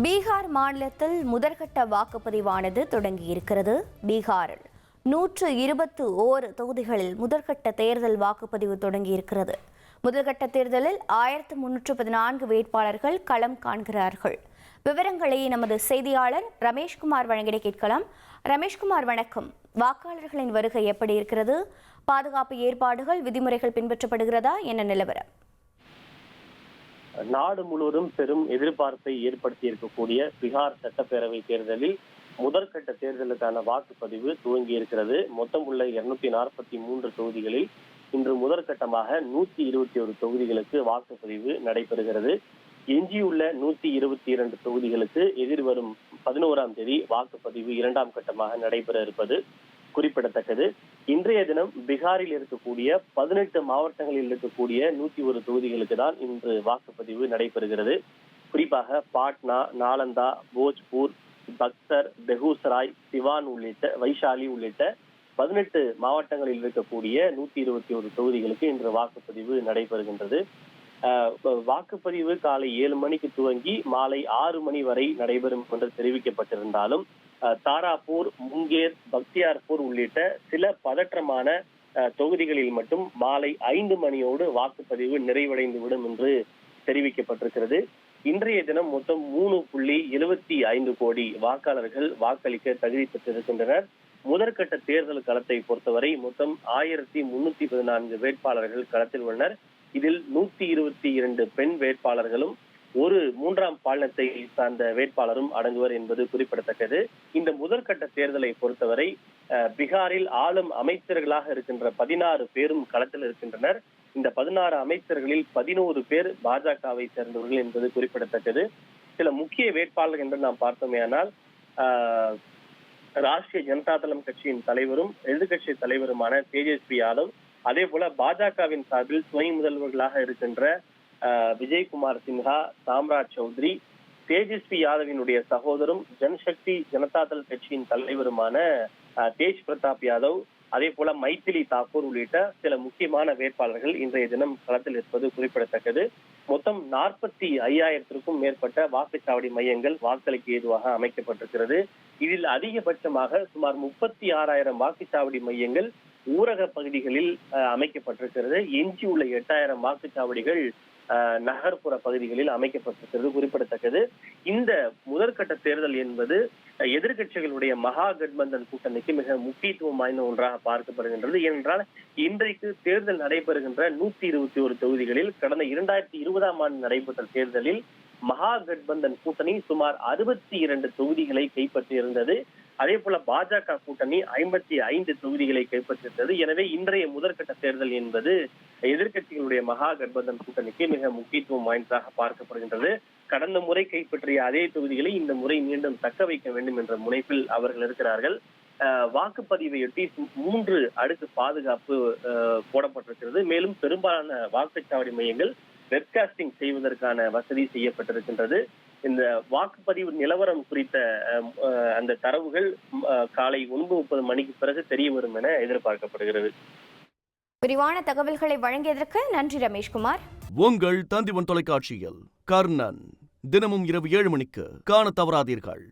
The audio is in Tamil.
பீகார் மாநிலத்தில் முதற்கட்ட வாக்குப்பதிவானது தொடங்கியிருக்கிறது. பீகாரில் நூற்று இருபத்து ஓரு தொகுதிகளில் முதற்கட்ட தேர்தல் வாக்குப்பதிவு தொடங்கியிருக்கிறது. முதல்கட்ட தேர்தலில் ஆயிரத்து முன்னூற்று பதினான்கு வேட்பாளர்கள் களம் காண்கிறார்கள். விவரங்களை நமது செய்தியாளர் ரமேஷ்குமார் வழங்கிட கேட்கலாம். ரமேஷ்குமார் வணக்கம். வாக்காளர்களின் வருகை எப்படி இருக்கிறது? பாதுகாப்பு ஏற்பாடுகள் விதிமுறைகள் பின்பற்றப்படுகிறதா? என்ன நிலவரம்? நாடு முழுவதும் பெரும் எதிர்பார்ப்பை ஏற்படுத்தி இருக்கக்கூடிய பீகார் சட்டப்பேரவை தேர்தலில் முதற்கட்ட தேர்தலுக்கான வாக்குப்பதிவு துவங்கி இருக்கிறது மொத்தம் உள்ள இருநூத்தி நாற்பத்தி மூன்று தொகுதிகளில் இன்று முதற்கட்டமாக நூத்தி இருபத்தி ஒரு தொகுதிகளுக்கு வாக்குப்பதிவு நடைபெறுகிறது. எஞ்சியுள்ள நூத்தி இருபத்தி இரண்டு தொகுதிகளுக்கு எதிர்வரும் பதினோராம் தேதி வாக்குப்பதிவு இரண்டாம் கட்டமாக நடைபெற இருப்பது குறிப்பிடத்தக்கது. இன்றைய தினம் பீகாரில் இருக்கக்கூடிய பதினெட்டு மாவட்டங்களில் இருக்கக்கூடிய நூத்தி ஒரு தொகுதிகளுக்கு தான் இன்று வாக்குப்பதிவு நடைபெறுகிறது. குறிப்பாக பாட்னா நாலந்தா போஜ்பூர் பக்சர் பெகுசராய் சிவான் உள்ளிட்ட வைஷாலி உள்ளிட்ட பதினெட்டு மாவட்டங்களில் இருக்கக்கூடிய நூத்தி இருபத்தி ஒரு தொகுதிகளுக்கு இன்று வாக்குப்பதிவு நடைபெறுகின்றது. வாக்குப்பதிவு காலை ஏழு மணிக்கு துவங்கி மாலை ஆறு மணி வரை நடைபெறும் என்று தெரிவிக்கப்பட்டிருந்தாலும் தாராப்பூர் முங்கேர் பக்தியார்பூர் உள்ளிட்ட சில பதற்றமான தொகுதிகளில் மட்டும் மாலை ஐந்து மணியோடு வாக்குப்பதிவு நிறைவடைந்து விடும் என்று தெரிவிக்கப்பட்டிருக்கிறது. இன்றைய தினம் மொத்தம் மூணு புள்ளி எழுபத்தி ஐந்து கோடி வாக்காளர்கள் வாக்களிக்க தகுதி பெற்றிருக்கின்றனர். முதற்கட்ட தேர்தல் களத்தை பொறுத்தவரை மொத்தம் ஆயிரத்தி முன்னூத்தி பதினான்கு வேட்பாளர்கள் களத்தில் உள்ளனர். இதில் நூத்தி இருபத்தி இரண்டு பெண் வேட்பாளர்களும் ஒரு மூன்றாம் பாலினத்தை சார்ந்த வேட்பாளரும் அடங்குவர் என்பது குறிப்பிடத்தக்கது. இந்த முதற்கட்ட தேர்தலை பொறுத்தவரை பீகாரில் ஆளும் அமைச்சர்களாக இருக்கின்ற பதினாறு பேரும் களத்தில் இருக்கின்றனர். இந்த பதினாறு அமைச்சர்களில் பதினோரு பேர் பாஜகவை சேர்ந்தவர்கள் என்பது குறிப்பிடத்தக்கது. சில முக்கிய வேட்பாளர்கள் என்று நாம் பார்த்தோமேயானால் ஆஹ், ராஷ்டிரிய ஜனதா தளம் கட்சியின் தலைவரும் எதிர்கட்சி தலைவருமான தேஜஸ்வி யாதவ் அதே போல பாஜகவின் சார்பில் துணை முதல்வர்களாக இருக்கின்ற விஜய்குமார் சின்ஹா சாம்ராஜ் சௌத்ரி தேஜஸ்வி யாதவினுடைய சகோதரும் ஜன்சக்தி ஜனதாதள் கட்சியின் தலைவருமான தேஜ் பிரதாப் யாதவ் அதே போல மைத்திலி தாக்கூர் உள்ளிட்ட சில முக்கியமான வேட்பாளர்கள் இன்றைய தினம் களத்தில் இருப்பது குறிப்பிடத்தக்கது. மொத்தம் நாற்பத்தி ஐயாயிரத்திற்கும் மேற்பட்ட வாக்குச்சாவடி மையங்கள் வாக்களிக்க ஏதுவாக அமைக்கப்பட்டிருக்கிறது. இதில் அதிகபட்சமாக சுமார் முப்பத்தி ஆறாயிரம் வாக்குச்சாவடி மையங்கள் ஊரக பகுதிகளில் அமைக்கப்பட்டிருக்கிறது. எஞ்சியுள்ள எட்டாயிரம் வாக்குச்சாவடிகள் நகர்ப்புற பகுதிகளில் அமைக்கப்பட்டிருக்கிறது குறிப்பிடத்தக்கது. இந்த முதற்கட்ட தேர்தல் என்பது எதிர்கட்சிகளுடைய மகா கட்பந்தன் கூட்டணிக்கு மிக முக்கியத்துவம் வாய்ந்த ஒன்றாக பார்க்கப்படுகின்றது. ஏனென்றால் இன்றைக்கு தேர்தல் நடைபெறுகின்ற நூத்தி இருபத்தி ஒரு தொகுதிகளில் கடந்த இரண்டாயிரத்தி இருபதாம் ஆண்டு நடைபெற்ற தேர்தலில் மகா கட்பந்தன் கூட்டணி சுமார் அறுபத்தி இரண்டு தொகுதிகளை கைப்பற்றியிருந்தது. அதே போல பாஜக கூட்டணி ஐம்பத்தி ஐந்து தொகுதிகளை கைப்பற்றியிருந்தது எனவே இன்றைய முதற்கட்ட தேர்தல் என்பது எதிர்கட்சிகளுடைய மகா கட்பந்தன் கூட்டணிக்கு மிக முக்கியத்துவம் வாய்ந்ததாக பார்க்கப்படுகின்றது. கடந்த முறை கைப்பற்றிய அதே தொகுதிகளை இந்த முறை மீண்டும் தக்க வைக்க வேண்டும் என்ற முனைப்பில் அவர்கள் இருக்கிறார்கள். வாக்குப்பதிவையொட்டி மூன்று அடுக்கு பாதுகாப்பு போடப்பட்டிருக்கிறது. மேலும் பெரும்பாலான வாக்குச்சாவடி மையங்கள் வெப்காஸ்டிங் செய்வதற்கான வசதி செய்யப்பட்டிருக்கின்றது. இந்த வாக்குப்பதிவு நிலவரம் குறித்த அஹ், அஹ், அந்த தரவுகள் காலை ஒன்பது முப்பது மணிக்கு பிறகு தெரிய வரும் என எதிர்பார்க்கப்படுகிறது. விரிவான தகவல்களை வழங்கியதற்கு நன்றி ரமேஷ்குமார். உங்கள் தந்திவன் தொலைக்காட்சியில் கர்ணன். தினமும் இரவு ஏழு மணிக்கு காண தவறாதீர்கள்.